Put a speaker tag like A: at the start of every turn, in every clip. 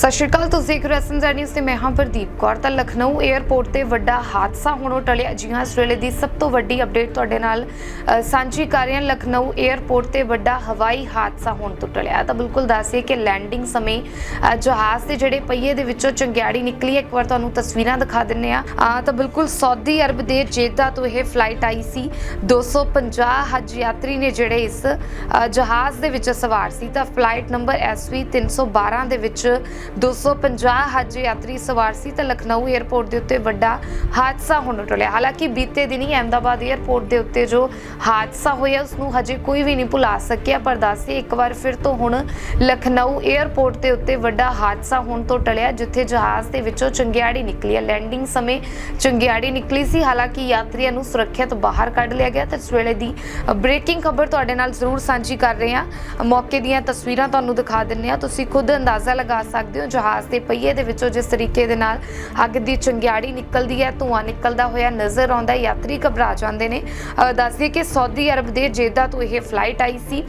A: ਸਤਿ ਸ਼੍ਰੀ ਅਕਾਲ, ਤੁਸੀਂ ਦੇਖ ਰਹੇ ਹੋ ਐਸਐਮਜ਼ੈਡ ਨਿਊਜ਼ ਤੇ ਮੈਂ ਹਾਂ ਪ੍ਰਦੀਪ ਕੌਰ। ਤਾਂ ਲਖਨਊ 에ਅਰਪੋਰਟ ਤੇ ਵੱਡਾ ਹਾਦਸਾ ਹੋਣੋਂ ਟਲਿਆ। ਜੀ ਹਾਂ, ਇਸ ਵੇਲੇ ਦੀ ਸਭ ਤੋਂ ਵੱਡੀ ਅਪਡੇਟ ਤੁਹਾਡੇ ਨਾਲ ਸਾਂਝੀ ਕਰ ਰਹੇ ਹਾਂ। ਲਖਨਊ 에ਅਰਪੋਰਟ ਤੇ ਵੱਡਾ ਹਵਾਈ ਹਾਦਸਾ ਹੋਣ ਤੋਂ ਟਲਿਆ। ਤਾਂ ਬਿਲਕੁਲ ਦੱਸਿਏ ਕਿ ਲੈਂਡਿੰਗ ਸਮੇਂ ਜਹਾਜ਼ ਦੇ ਜਿਹੜੇ ਪਹੀਏ ਦੇ ਵਿੱਚੋਂ ਚੰਗਿਆੜੀ ਨਿਕਲੀ ਇੱਕ ਵਾਰ ਤੁਹਾਨੂੰ ਤਸਵੀਰਾਂ ਦਿਖਾ ਦਿੰਨੇ ਆ ਤਾਂ ਬਿਲਕੁਲ ਸਾਊਦੀ ਅਰਬ ਦੇ ਜੇਦਾ ਤੋਂ ਇਹ ਫਲਾਈਟ ਆਈ ਸੀ। 250 ਹਜ ਯਾਤਰੀ ਨੇ ਜਿਹੜੇ ਇਸ ਜਹਾਜ਼ ਦੇ ਵਿੱਚ ਸਵਾਰ ਸੀ। ਤਾਂ ਫਲਾਈਟ ਨੰਬਰ SV 312 ਦੇ ਵਿੱਚ 250 ਹਜ ਯਾਤਰੀ ਸਵਾਰ ਸੀ ਤਾਂ ਲਖਨਊ 에ਅਰਪੋਰਟ ਦੇ ਉੱਤੇ ਵੱਡਾ ਹਾਦਸਾ ਹੋਣ ਟਲਿਆ। ਹਾਲਾਂਕਿ ਬੀਤੇ ਦਿਨੀ ਅਹਮਦਾਬਾਦ 에ਅਰਪੋਰਟ ਦੇ ਉੱਤੇ ਜੋ ਹਾਦਸਾ ਹੋਇਆ, ਉਸ ਨੂੰ ਹਜੇ ਕੋਈ ਵੀ ਨਹੀਂ ਭੁਲਾ ਸਕਿਆ, ਪਰ ਦੱਸਦੇ ਇੱਕ ਵਾਰ ਫਿਰ ਤੋਂ ਹੁਣ ਲਖਨਊ 에ਅਰਪੋਰਟ ਦੇ ਉੱਤੇ ਵੱਡਾ ਹਾਦਸਾ ਹੋਣ ਤੋਂ ਟਲਿਆ, ਜਿੱਥੇ ਜਹਾਜ਼ ਦੇ ਵਿੱਚੋਂ ਚੰਗਿਆੜੀ ਨਿਕਲੀ ਹੈ। ਲੈਂਡਿੰਗ ਸਮੇਂ ਚੰਗਿਆੜੀ ਨਿਕਲੀ ਸੀ, ਹਾਲਾਂਕਿ ਯਾਤਰੀਆਂ ਨੂੰ ਸੁਰੱਖਿਅਤ ਬਾਹਰ ਕੱਢ ਲਿਆ ਗਿਆ। ਤੇ ਇਸ ਵੇਲੇ ਦੀ ਬ੍ਰੇਕਿੰਗ ਖਬਰ ਤੁਹਾਡੇ ਨਾਲ ਜ਼ਰੂਰ ਸਾਂਝੀ ਕਰ ਰਹੇ ਹਾਂ। ਮੌਕੇ ਦੀਆਂ ਤਸਵੀਰਾਂ ਤੁਹਾਨੂੰ ਦਿਖਾ ਦਿੰਨੇ ਆ ਤੁਸੀਂ ਖੁਦ ਅੰਦਾਜ਼ਾ ਲਗਾ ਸਕਦੇ ਹੋ ਜਹਾਜ਼ ਦੇ ਪਹੀਏ ਦੇ ਵਿੱਚੋਂ ਜਿਸ ਤਰੀਕੇ ਦੇ ਨਾਲ ਅੱਗ ਦੀ ਚੰਗਿਆੜੀ ਨਿਕਲਦੀ ਹੈ ਧੂੰਆਂ ਨਿਕਲਦਾ ਹੋਇਆ ਨਜ਼ਰ ਆਉਂਦਾ ਯਾਤਰੀ ਘਬਰਾ ਜਾਂਦੇ ਨੇ। ਅ, ਕਿ ਸਾਊਦੀ ਅਰਬ ਦੇ ਜੇਦਾ ਤੋਂ ਇਹ ਫਲਾਈਟ ਆਈ ਸੀ।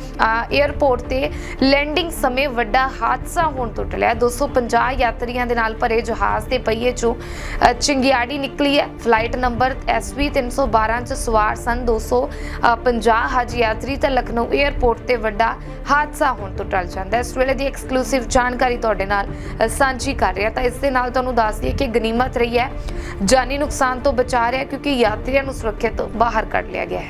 A: 에ਅਰਪੋਰਟ ਤੇ ਲੈਂਡਿੰਗ ਸਮੇਂ ਵੱਡਾ ਹਾਦਸਾ ਹੋਣ ਤੋਂ ਟਲਿਆ। 250 ਯਾਤਰੀਆਂ ਦੇ ਨਾਲ ਭਰੇ ਜਹਾਜ਼ ਦੇ ਪਹੀਏ ਚੋਂ ਚੰਗਿਆੜੀ ਨਿਕਲੀ ਹੈ। ਫਲਾਈਟ ਨੰਬਰ SV 312 ਚ ਸਵਾਰ ਸਨ। 250 ਹਜ ਯਾਤਰੀ ਤਾਂ ਲਖਨਊ 에ਅਰਪੋਰਟ ਤੇ ਵੱਡਾ ਹਾਦਸਾ ਹੋਣ ਤੋਂ ਟਲ ਜਾਂਦਾ ਹੈ। ਇਸ ਵੇਲੇ ਦੀ ਐਕਸਕਲੂਸਿਵ ਜਾਣਕਾਰੀ ਤੁਹਾਡੇ ਨਾਲ ਸਾਂਝੀ ਕਰ ਰਿਹਾ। ਤਾਂ ਇਸ ਦੇ ਨਾਲ ਤੁਹਾਨੂੰ ਦੱਸ ਦਈਏ ਕਿ ਗਨੀਮਤ ਰਹੀ ਹੈ। ਜਾਨੀ ਨੁਕਸਾਨ ਤੋਂ ਬਚਾ ਰਿਹਾ ਕਿਉਂਕਿ ਯਾਤਰੀਆਂ ਨੂੰ ਸੁਰੱਖਿਅਤ ਬਾਹਰ ਕੱਢ ਲਿਆ ਗਿਆ ਹੈ।